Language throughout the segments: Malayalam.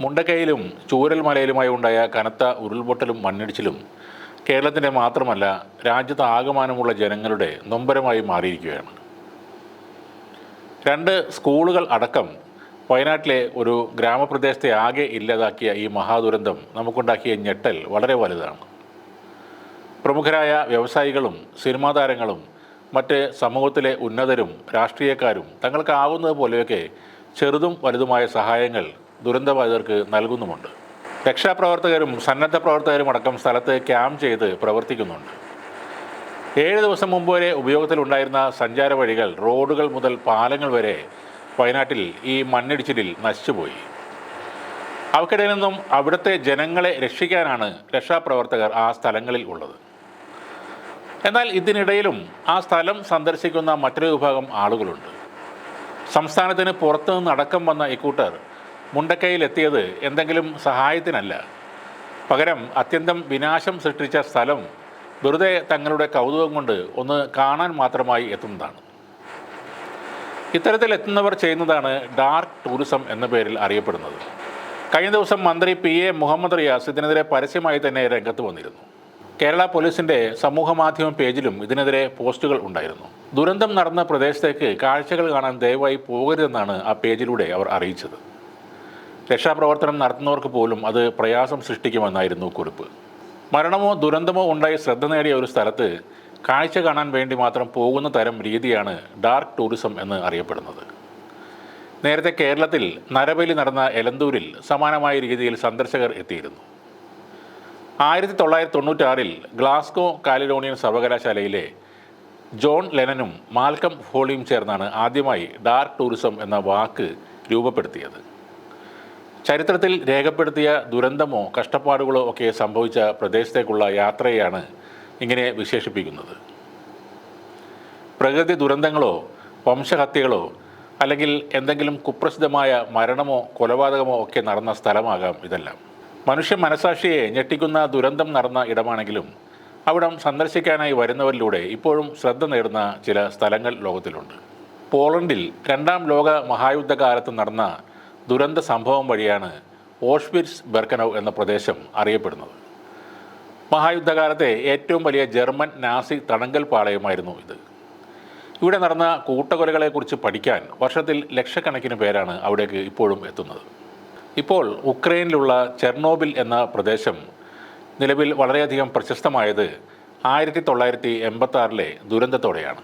മുണ്ടക്കൈയിലും ചൂരൽമലയിലുമായി ഉണ്ടായ കനത്ത ഉരുൾപൊട്ടലും മണ്ണിടിച്ചിലും കേരളത്തിന്റെ മാത്രമല്ല രാജ്യത്ത് ആകമാനമുള്ള ജനങ്ങളുടെ നൊമ്പരമായി മാറിയിരിക്കുകയാണ്. രണ്ട് സ്കൂളുകൾ അടക്കം വയനാട്ടിലെ ഒരു ഗ്രാമപ്രദേശത്തെ ആകെ ഇല്ലാതാക്കിയ ഈ മഹാദുരന്തം നമുക്കുണ്ടാക്കിയ ഞെട്ടൽ വളരെ വലുതാണ്. പ്രമുഖരായ വ്യവസായികളും സിനിമാ താരങ്ങളും മറ്റ് സമൂഹത്തിലെ ഉന്നതരും രാഷ്ട്രീയക്കാരും തങ്ങൾക്കാവുന്നത് പോലെയൊക്കെ ചെറുതും വലുതുമായ സഹായങ്ങൾ ദുരന്തബാധിതർക്ക് നൽകുന്നുമുണ്ട്. രക്ഷാപ്രവർത്തകരും സന്നദ്ധ പ്രവർത്തകരും അടക്കം സ്ഥലത്ത് ക്യാമ്പ് ചെയ്ത് പ്രവർത്തിക്കുന്നുണ്ട്. ഏഴ് ദിവസം മുമ്പ് വരെ ഉപയോഗത്തിലുണ്ടായിരുന്ന സഞ്ചാര വഴികൾ റോഡുകൾ മുതൽ പാലങ്ങൾ വരെ വയനാട്ടിൽ ഈ മണ്ണിടിച്ചിലിൽ നശിച്ചുപോയി. അവക്കിടയിൽ നിന്നും അവിടുത്തെ ജനങ്ങളെ രക്ഷിക്കാനാണ് രക്ഷാപ്രവർത്തകർ ആ സ്ഥലങ്ങളിൽ ഉള്ളത്. എന്നാൽ ഇതിനിടയിലും ആ സ്ഥലം സന്ദർശിക്കുന്ന മറ്റൊരു വിഭാഗം ആളുകളുണ്ട്. സംസ്ഥാനത്തിന് പുറത്തു നിന്നടക്കം വന്ന ഇക്കൂട്ടർ മുണ്ടക്കൈയിലെത്തിയത് എന്തെങ്കിലും സഹായത്തിനല്ല. പകരം അത്യന്തം വിനാശം സൃഷ്ടിച്ച സ്ഥലം വെറുതെ തങ്ങളുടെ കൗതുകം കൊണ്ട് ഒന്ന് കാണാൻ മാത്രമായി എത്തുന്നതാണ്. ഇത്തരത്തിൽ എത്തുന്നവർ ചെയ്യുന്നതാണ് ഡാർക്ക് ടൂറിസം എന്ന പേരിൽ അറിയപ്പെടുന്നത്. കഴിഞ്ഞ ദിവസം മന്ത്രി പി എ മുഹമ്മദ് റിയാസ് ഇതിനെതിരെ പരസ്യമായി തന്നെ രംഗത്ത് വന്നിരുന്നു. കേരള പോലീസിന്റെ സമൂഹമാധ്യമ പേജിലും ഇതിനെതിരെ പോസ്റ്റുകൾ ഉണ്ടായിരുന്നു. ദുരന്തം നടന്ന പ്രദേശത്തേക്ക് കാഴ്ചകൾ കാണാൻ ദയവായി പോകരുതെന്നാണ് ആ പേജിലൂടെ അവർ അറിയിച്ചത്. രക്ഷാപ്രവർത്തനം നടത്തുന്നവർക്ക് പോലും അത് പ്രയാസം സൃഷ്ടിക്കുമെന്നായിരുന്നു കുറിപ്പ്. മരണമോ ദുരന്തമോ ഉണ്ടായി ശ്രദ്ധ നേടിയ ഒരു സ്ഥലത്ത് കാഴ്ച കാണാൻ വേണ്ടി മാത്രം പോകുന്ന തരം രീതിയാണ് ഡാർക്ക് ടൂറിസം എന്ന് അറിയപ്പെടുന്നത്. നേരത്തെ കേരളത്തിൽ നരബലി നടന്ന എലന്തൂരിൽ സമാനമായ രീതിയിൽ സന്ദർശകർ എത്തിയിരുന്നു. ആയിരത്തി തൊള്ളായിരത്തി തൊണ്ണൂറ്റാറിൽ ഗ്ലാസ്കോ കാലിഡോണിയൻ സർവകലാശാലയിലെ ജോൺ ലെനനും മാൽക്കം ഹോളിയും ചേർന്നാണ് ആദ്യമായി ഡാർക്ക് ടൂറിസം എന്ന വാക്ക് രൂപപ്പെടുത്തിയത്. ചരിത്രത്തിൽ രേഖപ്പെടുത്തിയ ദുരന്തമോ കഷ്ടപ്പാടുകളോ ഒക്കെ സംഭവിച്ച പ്രദേശത്തേക്കുള്ള യാത്രയാണ് ഇങ്ങനെ വിശേഷിപ്പിക്കുന്നത്. പ്രകൃതി ദുരന്തങ്ങളോ വംശഹത്യകളോ അല്ലെങ്കിൽ എന്തെങ്കിലും കുപ്രസിദ്ധമായ മരണമോ കൊലപാതകമോ ഒക്കെ നടന്ന സ്ഥലമാകാം ഇതെല്ലാം. മനുഷ്യ മനസാക്ഷിയെ ഞെട്ടിക്കുന്ന ദുരന്തം നടന്ന ഇടമാണെങ്കിലും അവിടം സന്ദർശിക്കാനായി വരുന്നവരിലൂടെ ഇപ്പോഴും ശ്രദ്ധ നേടുന്ന ചില സ്ഥലങ്ങൾ ലോകത്തിലുണ്ട്. പോളണ്ടിൽ രണ്ടാം ലോക മഹായുദ്ധകാലത്ത് നടന്ന ദുരന്ത സംഭവം വഴിയാണ് ഓഷ്വിറ്റ്സ് ബെർക്കനൗ എന്ന പ്രദേശം അറിയപ്പെടുന്നത്. മഹായുദ്ധകാലത്തെ ഏറ്റവും വലിയ ജർമ്മൻ നാസി തടങ്കൽ പാളയമായിരുന്നു ഇത്. ഇവിടെ നടന്ന കൂട്ടക്കൊലകളെക്കുറിച്ച് പഠിക്കാൻ വർഷത്തിൽ ലക്ഷക്കണക്കിന് പേരാണ് അവിടേക്ക് ഇപ്പോഴും എത്തുന്നത്. ഇപ്പോൾ ഉക്രൈനിലുള്ള ചെർണോബിൽ എന്ന പ്രദേശം നിലവിൽ വളരെയധികം പ്രശസ്തമായത് ആയിരത്തി തൊള്ളായിരത്തി എൺപത്തി ആറിലെ ദുരന്തത്തോടെയാണ്.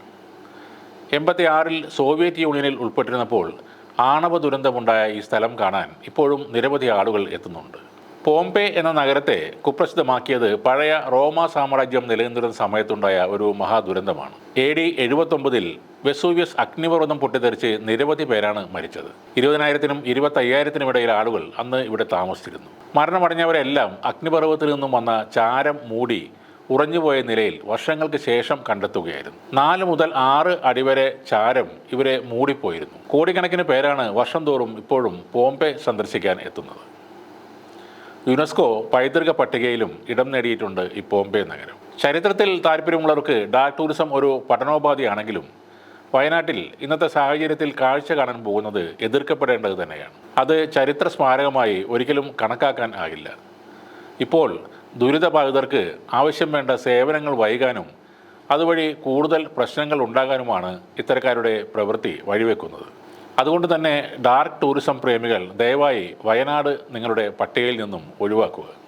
എൺപത്തി ആറിൽ സോവിയറ്റ് യൂണിയനിൽ ഉൾപ്പെട്ടിരുന്നപ്പോൾ ആണവ ദുരന്തമുണ്ടായ ഈ സ്ഥലം കാണാൻ ഇപ്പോഴും നിരവധി ആളുകൾ എത്തുന്നുണ്ട്. പോംപെ എന്ന നഗരത്തെ കുപ്രസിദ്ധമാക്കിയത് പഴയ റോമ സാമ്രാജ്യം നിലനിന്നിരുന്ന സമയത്തുണ്ടായ ഒരു മഹാദുരന്തമാണ്. എ ഡി എഴുപത്തൊമ്പതിൽ വെസൂവിയസ് അഗ്നിപർവതം പൊട്ടിത്തെറിച്ച് നിരവധി പേരാണ് മരിച്ചത്. ഇരുപതിനായിരത്തിനും ഇരുപത്തയ്യായിരത്തിനും ഇടയിൽ ആളുകൾ അന്ന് ഇവിടെ താമസിച്ചിരുന്നു. മരണമടഞ്ഞവരെല്ലാം അഗ്നിപർവതത്തിൽ നിന്നും വന്ന ചാരം മൂടി ഉറഞ്ഞുപോയ നിലയിൽ വർഷങ്ങൾക്ക് ശേഷം കണ്ടെത്തുകയായിരുന്നു. നാല് മുതൽ ആറ് അടി വരെ ചാരം ഇവരെ മൂടിപ്പോയിരുന്നു. കോടിക്കണക്കിന് പേരാണ് വർഷം തോറും ഇപ്പോഴും പോംപെ സന്ദർശിക്കാൻ എത്തുന്നത്. യുനെസ്കോ പൈതൃക പട്ടികയിലും ഇടം നേടിയിട്ടുണ്ട് ഈ പോംപെ നഗരം. ചരിത്രത്തിൽ താല്പര്യമുള്ളവർക്ക് ഡാർക്ക് ടൂറിസം ഒരു പഠനോപാധിയാണെങ്കിലും വയനാട്ടിൽ ഇന്നത്തെ സാഹചര്യത്തിൽ കാഴ്ച കാണാൻ പോകുന്നത് എതിർക്കപ്പെടേണ്ടത് തന്നെയാണ്. അത് ചരിത്ര സ്മാരകമായി ഒരിക്കലും കണക്കാക്കാൻ ആകില്ല. ഇപ്പോൾ ദുരിതബാധിതർക്ക് ആവശ്യം വേണ്ട സേവനങ്ങൾ വൈകാനും അതുവഴി കൂടുതൽ പ്രശ്നങ്ങൾ ഉണ്ടാകാനുമാണ് ഇത്തരക്കാരുടെ പ്രവൃത്തി വഴിവെക്കുന്നത്. അതുകൊണ്ട് തന്നെ ഡാർക്ക് ടൂറിസം പ്രേമികൾ ദയവായി വയനാട് നിങ്ങളുടെ പട്ടികയിൽ നിന്നും ഒഴിവാക്കുക.